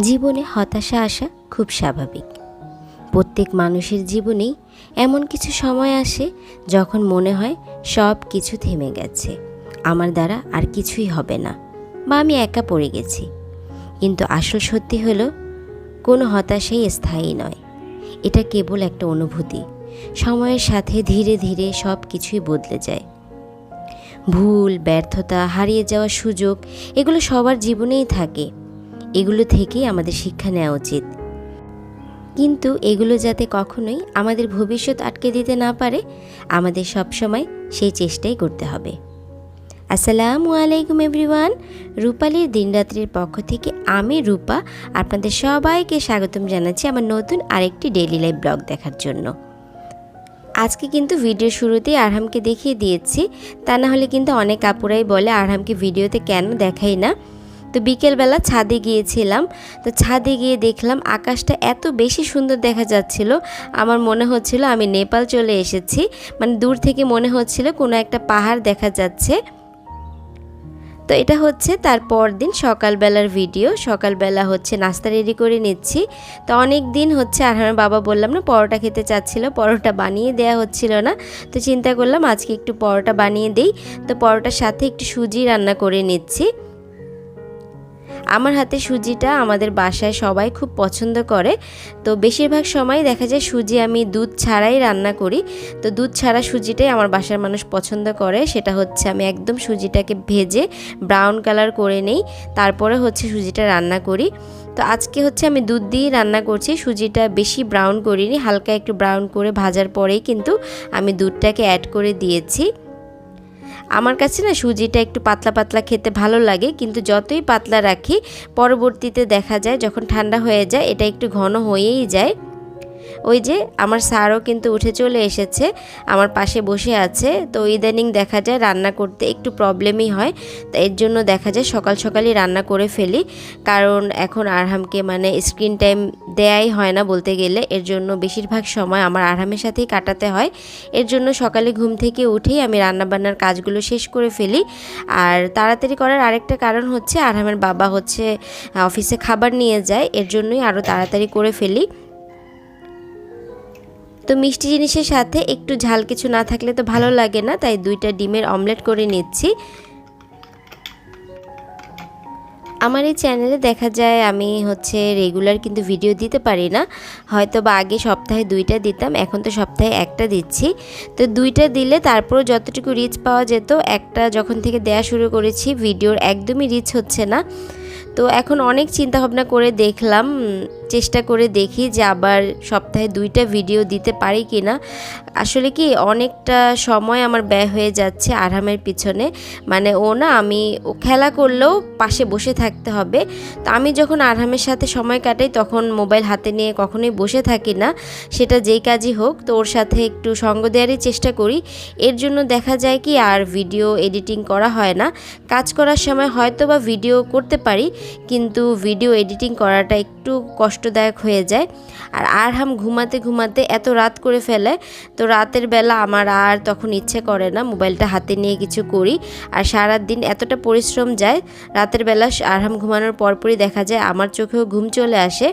জীবনে হতাশা আসা খুব স্বাভাবিক। প্রত্যেক মানুষের জীবনেই এমন কিছু সময় আসে যখন মনে হয় সব কিছু থেমে গেছে, আমার দ্বারা আর কিছুই হবে না বা আমি একা পড়ে গেছি। কিন্তু আসল সত্যি হলো, কোনো হতাশাই স্থায়ী নয়। এটা কেবল একটা অনুভূতি, সময়ের সাথে ধীরে ধীরে সব কিছুই বদলে যায়। ভুল, ব্যর্থতা, হারিয়ে যাওয়ার সুযোগ, এগুলো সবার জীবনেই থাকে। এগুলো থেকেই আমাদের শিক্ষা নেওয়া উচিত। কিন্তু এগুলো যাতে কখনোই আমাদের ভবিষ্যৎ আটকে দিতে না পারে, আমাদের সবসময় সেই চেষ্টাই করতে হবে। আসসালামু আলাইকুম এভরিওয়ান, রূপালীর দিনরাত্রির পক্ষ থেকে আমি রূপা, আপনাদের সবাইকে স্বাগতম জানাচ্ছি আমার নতুন আরেকটি ডেইলি লাইফ ব্লগ দেখার জন্য। আজকে কিন্তু ভিডিও শুরুতেই আরহামকে দেখিয়ে দিয়েছি, তা না হলে কিন্তু অনেক কাপুরাই বলে, আরহামকে ভিডিওতে কেন দেখাই না? তো বিকেলবেলা ছাদে গিয়েছিলাম। তো ছাদে গিয়ে দেখলাম আকাশটা এত বেশি সুন্দর দেখা যাচ্ছিল। আমার মনে হচ্ছিল আমি নেপাল চলে এসেছি। মানে দূর থেকে মনে হচ্ছিল কোনো একটা পাহাড় দেখা যাচ্ছে। তো এটা হচ্ছে তার দিন সকালবেলার ভিডিও। সকালবেলা হচ্ছে নাস্তা রেডি করে নিচ্ছি। তো অনেক দিন হচ্ছে আর আমার বাবা বললাম না, পরোটা খেতে চাচ্ছিল, পরোটা বানিয়ে দেওয়া হচ্ছিল না। তো চিন্তা করলাম আজকে একটু পরোটা বানিয়ে দেই। তো পরোটার সাথে একটু সুজি রান্না করে নিচ্ছি। আমার হাতে সুজিটা আমাদের বাসায় সবাই খুব পছন্দ করে। তো বেশিরভাগ সময় দেখা যায় সুজি আমি দুধ ছাড়াই রান্না করি। তো দুধ ছাড়া সুজিটাই আমার বাসার মানুষ পছন্দ করে। সেটা হচ্ছে আমি একদম সুজিটাকে ভেজে ব্রাউন কালার করে নেই। তারপরে হচ্ছে সুজিটা রান্না করি। তো আজকে হচ্ছে আমি দুধ দিয়ে রান্না করছি। সুজিটা বেশি ব্রাউন করিনি, হালকা একটু ব্রাউন করে ভাজার পরেই কিন্তু আমি দুধটাকে অ্যাড করে দিয়েছি। আমার কাছে না সুজিটা একটু পাতলা পাতলা খেতে ভালো লাগে, কিন্তু যতই পাতলা রাখি, পরবর্তীতে দেখা যায় যখন ঠান্ডা হয়ে যায়, এটা একটু ঘন হয়েই যায়। ওই যে আমার স্যারও কিন্তু উঠে চলে এসেছে, আমার পাশে বসে আছে। তো ইদানিং দেখা যায় রান্না করতে একটু প্রবলেমই হয়, তো এর জন্য দেখা যায় সকাল সকালই রান্না করে ফেলি। কারণ এখন আরহামকে মানে স্ক্রিন টাইম দেয়াই হয় না বলতে গেলে, এর জন্য বেশিরভাগ সময় আমার আরহামের সাথেই কাটাতে হয়। এর জন্য সকালে ঘুম থেকে উঠেই আমি রান্নাবান্নার কাজগুলো শেষ করে ফেলি। আর তাড়াতাড়ি করার আরেকটা কারণ হচ্ছে, আরহামের বাবা হচ্ছে অফিসে খাবার নিয়ে যায়, এর জন্যই আরও তাড়াতাড়ি করে ফেলি। তো মিষ্টি জিনিসের সাথে একটু ঝাল কিছু না থাকলে তো ভালো লাগে না, তাই দুইটা ডিমের অমলেট করে নিচ্ছি। আমার এই চ্যানেলে দেখা যায় আমি হচ্ছে রেগুলার কিন্তু ভিডিও দিতে পারি না হয়তো বা আগে সপ্তাহে দুইটা দিতাম, এখন তো সপ্তাহে একটা দিচ্ছি। তো দুইটা দিলে তারপরও যতটুকু রিচ পাওয়া যেত, একটা যখন থেকে দেয়া শুরু করেছি, ভিডিওর একদমই রিচ হচ্ছে না। তো এখন অনেক চিন্তা ভাবনা করে দেখলাম চেষ্টা করে দেখি যে আবার সপ্তাহে দুইটা ভিডিও দিতে পারি কি না আসলে কি অনেকটা সময় আমার ব্যয় হয়ে যাচ্ছে আরামের পিছনে। মানে ও না, আমি ও খেলা করলেও পাশে বসে থাকতে হবে। তো আমি যখন আরামের সাথে সময় কাটাই, তখন মোবাইল হাতে নিয়ে কখনোই বসে থাকি না। সেটা যেই কাজই হোক, তো ওর সাথে একটু সঙ্গ দেওয়ারই চেষ্টা করি। এর জন্য দেখা যায় কি আর ভিডিও এডিটিং করা হয় না। কাজ করার সময় হয়তো বা ভিডিও করতে পারি, কিন্তু ভিডিও এডিটিং করাটা একটু কষ্টদায়ক হয়ে যায়। আর আরহাম ঘুমাতে ঘুমাতে এত রাত করে ফেলে, তো রাতের বেলা আমার আর তখন ইচ্ছে করে না মোবাইলটা হাতে নিয়ে কিছু করি। আর সারা দিন এতটা পরিশ্রম যায়, রাতের বেলা আরহাম ঘুমানোর পরপরই দেখা যায় আমার চোখেও ঘুম চলে আসে।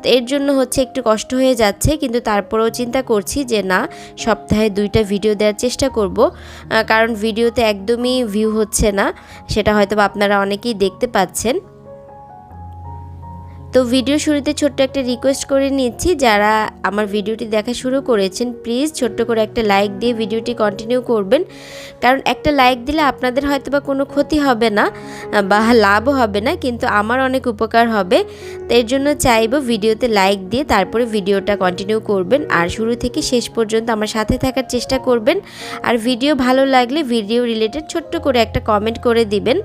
তো এর জন্য হচ্ছে একটু কষ্ট হয়ে যাচ্ছে, কিন্তু তারপরেও চিন্তা করছি যে না, সপ্তাহে দুইটা ভিডিও দেওয়ার চেষ্টা করব। কারণ ভিডিওতে একদমই ভিউ হচ্ছে না, সেটা হয়তো আপনারা অনেকেই দেখতে পাচ্ছেন। তো ভিডিও শুরুতে ছোট্ট একটা রিকোয়েস্ট করে নিচ্ছি। যারা আমার ভিডিওটি দেখা শুরু করেছেন প্লিজ ছোট্ট করে একটা লাইক দিয়ে ভিডিওটি কন্টিনিউ করবেন। কারণ একটা লাইক দিলে আপনাদের হয়তো বা কোনো ক্ষতি হবে না, বা লাভও হবে না, কিন্তু আমার অনেক উপকার হবে। তো এর জন্য চাইব ভিডিওতে লাইক দিয়ে তারপরে ভিডিওটা কন্টিনিউ করবেন। আর শুরু থেকে শেষ পর্যন্ত আমার সাথে থাকার চেষ্টা করবেন। আর ভিডিও ভালো লাগলে ভিডিও রিলেটেড ছোট্ট করে একটা কমেন্ট করে দিবেন।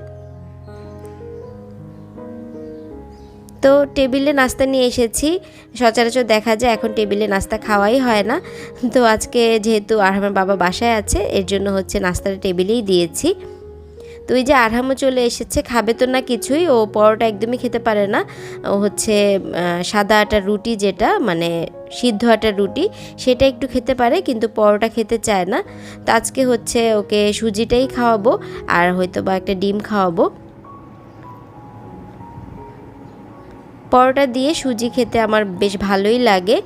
তো টেবিলে নাস্তা নিয়ে এসেছি। সচরাচর দেখা যায় এখন টেবিলে নাস্তা খাওয়াই হয় না। তো আজকে যেহেতু আরহামের বাবা বাসায় আছে, এর জন্য হচ্ছে নাস্তাটা টেবিলেই দিয়েছি। তো ওই যে আরহামও চলে এসেছে, খাবে তো না কিছুই, ও পরোটা একদমই খেতে পারে না। ও হচ্ছে সাদা আটার রুটি যেটা মানে সিদ্ধ আটার রুটি, সেটা একটু খেতে পারে, কিন্তু পরোটা খেতে চায় না। তো আজকে হচ্ছে ওকে সুজিটাই খাওয়াবো, আর হয়তো বা একটা ডিম খাওয়াবো। পরোটা দিয়ে সুজি খেতে আমার বেশ ভালোই লাগে।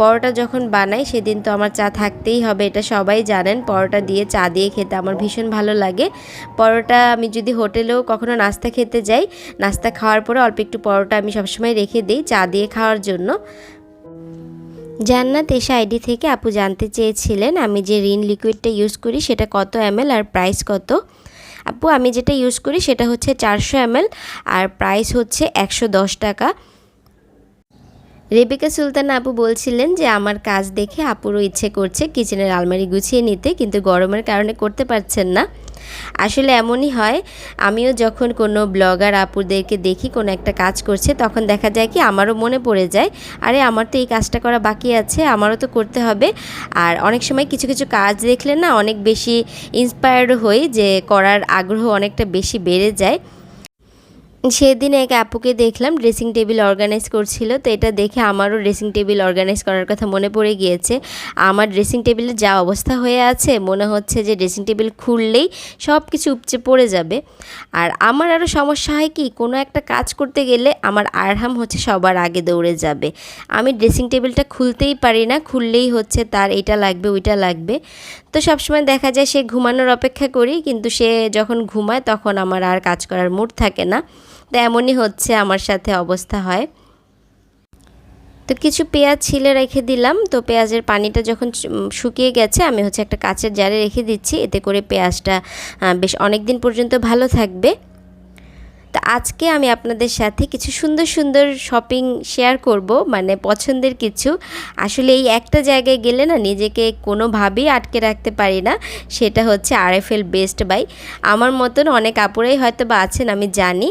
পরোটা যখন বানাই সেদিন তো আমার চা থাকতেই হবে, এটা সবাই জানেন। পরোটা দিয়ে চা দিয়ে খেতে আমার ভীষণ ভালো লাগে। পরোটা আমি যদি হোটেলেও কখনো নাস্তা খেতে যাই, নাস্তা খাওয়ার পরে অল্প একটু পরোটা আমি সবসময় রেখে দিই চা দিয়ে খাওয়ার জন্য। জান্নাত এসে আইডি থেকে আপু জানতে চেয়েছিলেন আমি যে রিন লিকুইডটা ইউজ করি সেটা কত এমএল আর প্রাইস কত। আপু, আমি যেটা ইউজ করি সেটা হচ্ছে চারশো এমএল আর প্রাইস হচ্ছে একশো দশ টাকা। রেবিকা সুলতানা আপু বলছিলেন যে, আমার কাজ দেখে আপুরও ইচ্ছে করছে কিচেনের আলমারি গুছিয়ে নিতে, কিন্তু গরমের কারণে করতে পারছেন না। আসলে এমনই হয়, আমিও যখন কোনো ব্লগার আপুদেরকে দেখি, কোনো একটা কাজ করছে, তখন দেখা যায় কি, আমারও মনে পড়ে যায়, আরে, আমার তো এই কাজটা করা বাকি আছে, আমারও তো করতে হবে। আর অনেক সময় কিছু কিছু কাজ দেখলে না, অনেক বেশি ইন্সপায়ার্ড হই যে, করার আগ্রহ অনেকটা বেশি বেড়ে যায়। সেদিন এক আপুকে দেখলাম ড্রেসিং টেবিল অর্গানাইজ করছিল। তো এটা দেখে আমারও ড্রেসিং টেবিল অর্গানাইজ করার কথা মনে পড়ে গিয়েছে। আমার ড্রেসিং টেবিলের যা অবস্থা হয়ে আছে, মনে হচ্ছে যে ড্রেসিং টেবিল খুললেই সব কিছু উপচে পড়ে যাবে। আর আমার আরও সমস্যা হয় কি, কোনো একটা কাজ করতে গেলে আমার আরহাম হচ্ছে সবার আগে দৌড়ে যাবে। আমি ড্রেসিং টেবিলটা খুলতেই পারি না, খুললেই হচ্ছে তার এটা লাগবে, ওইটা লাগবে। তো সবসময় দেখা যায় সে ঘুমানোর অপেক্ষা করি, কিন্তু সে যখন ঘুমায় তখন আমার আর কাজ করার মুড থাকে না। তো এমনই হচ্ছে, আমার সাথে অবস্থা হয়। তো কিছু পেঁয়াজ ছিলে রেখে দিলাম। তো পেঁয়াজের পানিটা যখন শুকিয়ে গেছে, আমি হচ্ছে একটা কাঁচের জারে রেখে দিচ্ছি। এতে করে পেঁয়াজটা বেশ অনেক দিন পর্যন্ত ভালো থাকবে। তো আজকে আমি আপনাদের সাথে কিছু সুন্দর সুন্দর শপিং শেয়ার করব মানে পছন্দের কিছু। আসলে এই একটা জায়গায় গেলে না, নিজেকে কোনোভাবেই আটকে রাখতে পারি না। সেটা হচ্ছে আরএফএল বেস্ট বাই আমার মতন অনেক আপুরাই হয়তো বা আছেন, আমি জানি।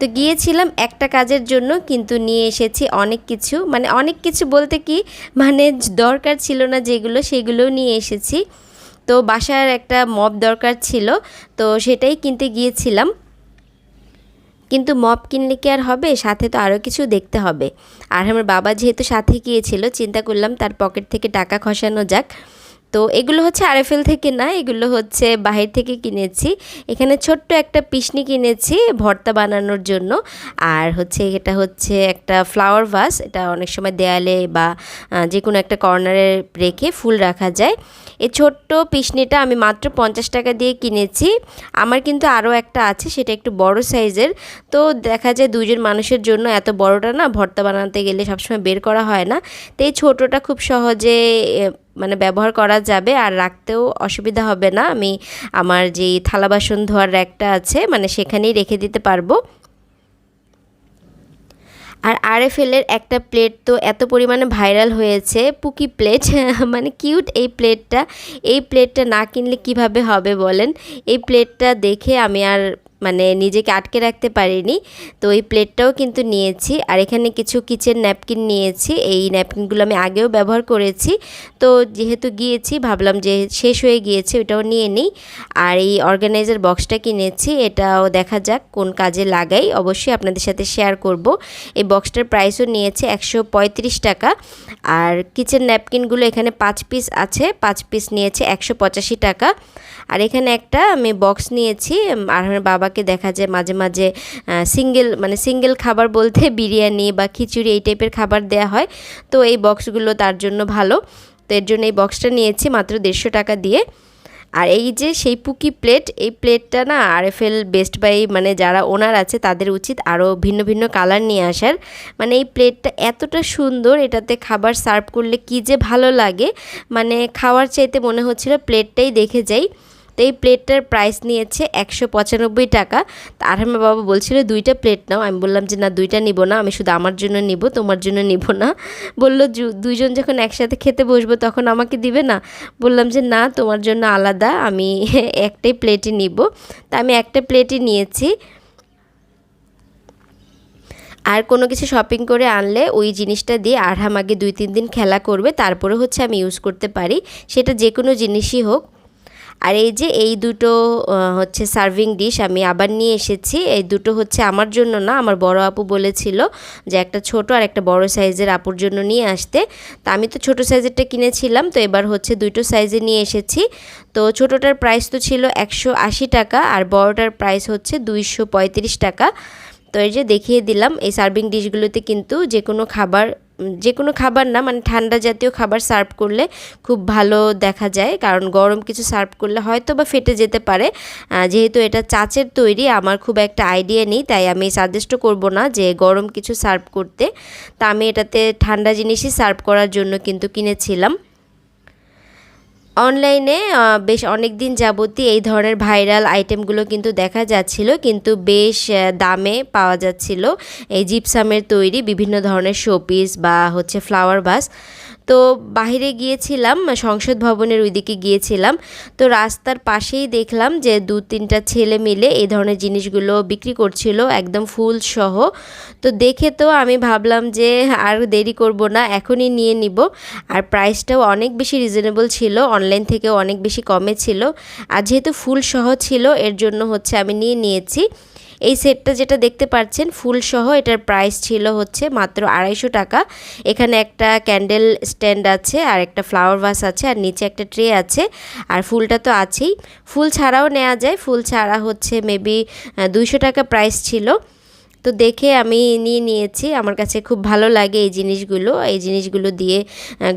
তো গিয়েছিলাম একটা কাজের জন্য, কিন্তু নিয়ে এসেছি অনেক কিছু। মানে অনেক কিছু বলতে কি মানে দরকার ছিল না যেগুলো, সেগুলোও নিয়ে এসেছি। তো বাসার একটা মপ দরকার ছিল, তো সেটাই কিনতে গিয়েছিলাম। কিন্তু মপ কিনলে কি আর হবে? সাথে তো আরও কিছু দেখতে হবে। আর আমার বাবা যেহেতু সাথে গিয়েছিল, চিন্তা করলাম তার পকেট থেকে টাকা খসানো যাক। তো এগুলো হচ্ছে আরএফএল থেকে না, এগুলো হচ্ছে বাহির থেকে কিনেছি। এখানে ছোট্ট একটা পিসনি কিনেছি ভর্তা বানানোর জন্য। আর হচ্ছে এটা হচ্ছে একটা ফ্লাওয়ার ভাস, এটা অনেক সময় দেয়ালে বা যে কোনো একটা কর্নারে রেখে ফুল রাখা যায়। এই ছোট্ট পিসনিটা আমি মাত্র পঞ্চাশ টাকা দিয়ে কিনেছি। আমার কিন্তু আরও একটা আছে, সেটা একটু বড় সাইজের। তো দেখা যায় দুজন মানুষের জন্য এত বড়টা না, ভর্তা বানাতে গেলে সবসময় বের করা হয় না। তো এই ছোটোটা খুব সহজে মানে ব্যবহার করা যাবে আর রাখতেও অসুবিধা হবে না। আমি আমার যেই থালা বাসন ধোয়ার র্যাকটা আছে মানে সেখানেই রেখে দিতে পারব। আর আরএফএলের একটা প্লেট তো এত পরিমাণে ভাইরাল হয়েছে, পুকি প্লেট। মানে কিউট এই প্লেটটা। এই প্লেটটা না কিনলে কীভাবে হবে বলেন? এই প্লেটটা দেখে আমি আর মানে নিজেকে আটকে রাখতে পারিনি। তো এই প্লেটটাও কিন্তু নিয়েছি। আর এখানে কিছু কিচেন ন্যাপকিন নিয়েছি। এই ন্যাপকিনগুলো আমি আগেও ব্যবহার করেছি। তো যেহেতু গিয়েছি, ভাবলাম যে শেষ হয়ে গিয়েছে, ওটাও নিয়ে নিই। আর এই অর্গানাইজার বক্সটা কিনেছি। এটাও দেখা যাক কোন কাজে লাগাই। অবশ্যই আপনাদের সাথে শেয়ার করব। এই বক্সটার প্রাইসও নিয়েছে একশো পঁয়ত্রিশ টাকা। আর কিচেন ন্যাপকিনগুলো এখানে পাঁচ পিস আছে। পাঁচ পিস নিয়েছে একশো পঁচাশি টাকা। আর এখানে একটা আমি বক্স নিয়েছি। আর আমার বাবাকে দেখা যায় মাঝে মাঝে সিঙ্গেল মানে সিঙ্গেল খাবার বলতে বিরিয়ানি বা খিচুড়ি এই টাইপের খাবার দেওয়া হয়। তো এই বক্সগুলো তার জন্য ভালো। তো এর জন্য এই বক্সটা নিয়েছি মাত্র দেড়শো টাকা দিয়ে। আর এই যে সেই পুকি প্লেট এই প্লেটটা না আরএফএল বেস্ট বাই মানে যারা ওনার আছে তাদের উচিত আরও ভিন্ন ভিন্ন কালার নিয়ে আসার। মানে এই প্লেটটা এতটা সুন্দর, এটাতে খাবার সার্ভ করলে কি যে ভালো লাগে। মানে খাওয়ার চাইতে মনে হচ্ছিল প্লেটটাই দেখে যাই। তো এই প্লেটটার প্রাইস নিয়েছে একশো পঁচানব্বই টাকা। তো আর আমার বাবা বলছিল, দুইটা প্লেট নাও। আমি বললাম যে, না, দুইটা নিব না। আমি শুধু আমার জন্য নিব, তোমার জন্য নিব না। বলল, "জু- দুইজন যখন একসাথে খেতে বসবো তখন আমাকে দিবে না? বললাম যে, না, তোমার জন্য আলাদা। আমি একটাই প্লেটই নিব। তা আমি একটা প্লেটই নিয়েছি। আর কোনো কিছু শপিং করে আনলে ওই জিনিসটা দিয়ে আরহাম আগে দুই, তিন দিন খেলা করবে। তারপরে হচ্ছে আমি ইউজ করতে পারি। সেটা যে কোনো জিনিসই হোক। আর এই যে এই দুটো হচ্ছে সার্ভিং ডিশ আমি আবার নিয়ে এসেছি। এই দুটো হচ্ছে আমার জন্য না, আমার বড় আপু বলেছিল যে একটা ছোট আর একটা বড় সাইজের আপুর জন্য নিয়ে আসতে। তা আমি তো ছোট সাইজেরটা কিনেছিলাম, তো এবার হচ্ছে দুটো সাইজে নিয়ে এসেছি। তো ছোটোটার প্রাইস তো ছিল একশো আশি টাকা আর বড়টার প্রাইস হচ্ছে দুইশো পঁয়ত্রিশ টাকা। তো এই যে দেখিয়ে দিলাম, এই সার্ভিং ডিশগুলোতে কিন্তু যে কোনো খাবার যে কোনো খাবার না মানে ঠান্ডা জাতীয় খাবার সার্ভ করলে খুব ভালো দেখা যায়। কারণ গরম কিছু সার্ভ করলে হয়তো বা ফেটে যেতে পারে। যেহেতু এটা চাচের তৈরি, আমার খুব একটা আইডিয়া নেই, তাই আমি সাজেস্টও করব না যে গরম কিছু সার্ভ করতে। তা আমি এটাতে ঠান্ডা জিনিসই সার্ভ করার জন্য কিন্তু কিনেছিলাম। অনলাইনে বেশ অনেক দিন যাবতই এই ধরনের ভাইরাল আইটেমগুলো কিন্তু দেখা যাচ্ছিল, কিন্তু বেশ দামে পাওয়া যাচ্ছিল। এই জিপসামের তৈরি বিভিন্ন ধরনের শোপিস বা হচ্ছে ফ্লাওয়ার ভাস তো বাইরে গিয়েছিলাম, সংসদ ভবনের ওইদিকে গিয়েছিলাম। তো রাস্তার পাশেই দেখলাম যে দু তিনটা ছেলে মিলে এই ধরনের জিনিসগুলো বিক্রি করছিল, একদম ফুল সহ। তো দেখে তো আমি ভাবলাম যে আর দেরি করব না, এখনই নিয়ে নিব। আর প্রাইসটাও অনেক বেশি রিজনেবল ছিল, অনলাইন থেকেও অনেক বেশি কমে ছিল। আর যেহেতু ফুল সহ ছিল, এর জন্য হচ্ছে আমি নিয়ে নিয়েছি। এই সেটটা যেটা দেখতে পাচ্ছেন, ফুল সহ এটার প্রাইস ছিল হচ্ছে মাত্র আড়াইশো টাকা। এখানে একটা ক্যান্ডেল স্ট্যান্ড আছে, আর একটা ফ্লাওয়ার ভাস আছে, আর নিচে একটা ট্রে আছে, আর ফুলটা তো আছেই। ফুল ছাড়াও নেওয়া যায়, ফুল ছাড়া হচ্ছে মেবি দুইশো টাকা প্রাইস ছিল। তো দেখে আমি নিয়ে নিয়েছি, আমার কাছে খুব ভালো লাগে এই জিনিসগুলো। এই জিনিসগুলো দিয়ে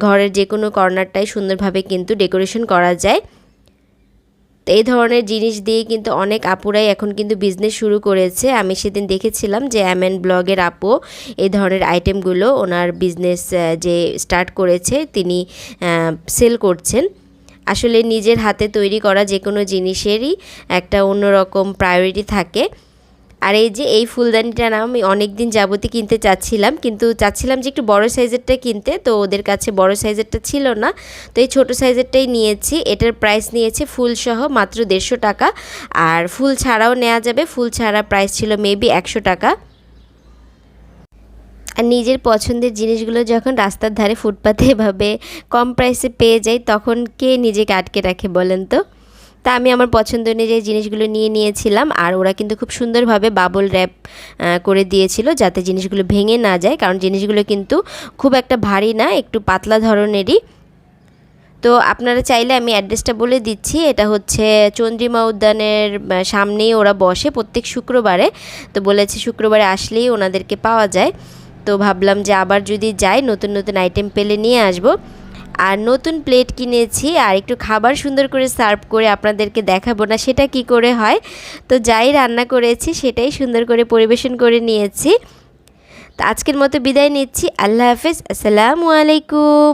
ঘরের যে কোনো কর্নারটাই সুন্দরভাবে কিন্তু ডেকোরেশন করা যায়। তো এই ধরনের জিনিস দিয়ে কিন্তু অনেক আপুরাই এখন কিন্তু বিজনেস শুরু করেছে। আমি সেদিন দেখেছিলাম যে এমএন ব্লগের আপু এই ধরনের আইটেমগুলো ওনার বিজনেস যে স্টার্ট করেছে, তিনি সেল করছেন। আসলে নিজের হাতে তৈরি করা যে কোনো জিনিসেরই একটা অন্যরকম প্রায়োরিটি থাকে। আর এই যে এই ফুলদানিটা না আমি অনেক দিন যাবতই কিনতে চাচ্ছিলাম, কিন্তু চাচ্ছিলাম যে একটু বড় সাইজেরটা কিনতে, তো ওদের কাছে বড় সাইজেরটা ছিল না। তো এই ছোটো সাইজেরটাই নিয়েছি, এটার প্রাইস নিয়েছে ফুল সহ মাত্র দেড়শো টাকা। আর ফুল ছাড়াও নেওয়া যাবে, ফুল ছাড়া প্রাইস ছিল মেবি একশো টাকা। আর নিজের পছন্দের জিনিসগুলো যখন রাস্তার ধারে ফুটপাতে এভাবে কম প্রাইসে পেয়ে যাই, তখন কে নিজেকে আটকে রাখে বলেন তো? তা আমি আমার পছন্দ অনুযায়ী জিনিসগুলো নিয়ে নিয়েছিলাম আর ওরা কিন্তু খুব সুন্দরভাবে বাবল র্যাপ করে দিয়েছিল যাতে জিনিসগুলো ভেঙে না যায়। কারণ জিনিসগুলো কিন্তু খুব একটা ভারী না, একটু পাতলা ধরনেরই। তো আপনারা চাইলে আমি অ্যাড্রেসটা বলে দিচ্ছি। এটা হচ্ছে চন্দ্রিমা উদ্যানের সামনেই ওরা বসে প্রত্যেক শুক্রবারে। তো বলেছে শুক্রবারে আসলেই ওনাদেরকে পাওয়া যায়। তো ভাবলাম যে আবার যদি যাই, নতুন নতুন আইটেম পেলে নিয়ে আসব। আর নতুন প্লেট কিনেছি আর একটু খাবার সুন্দর করে সার্ভ করে আপনাদেরকে দেখাবো না সেটা কি করে হয়। তো যাই রান্না করেছি সেটাই সুন্দর করে পরিবেশন করে নিয়েছি। তো আজকের মতো বিদায় নিচ্ছি। আল্লাহ হাফেজ। আসসালামু আলাইকুম।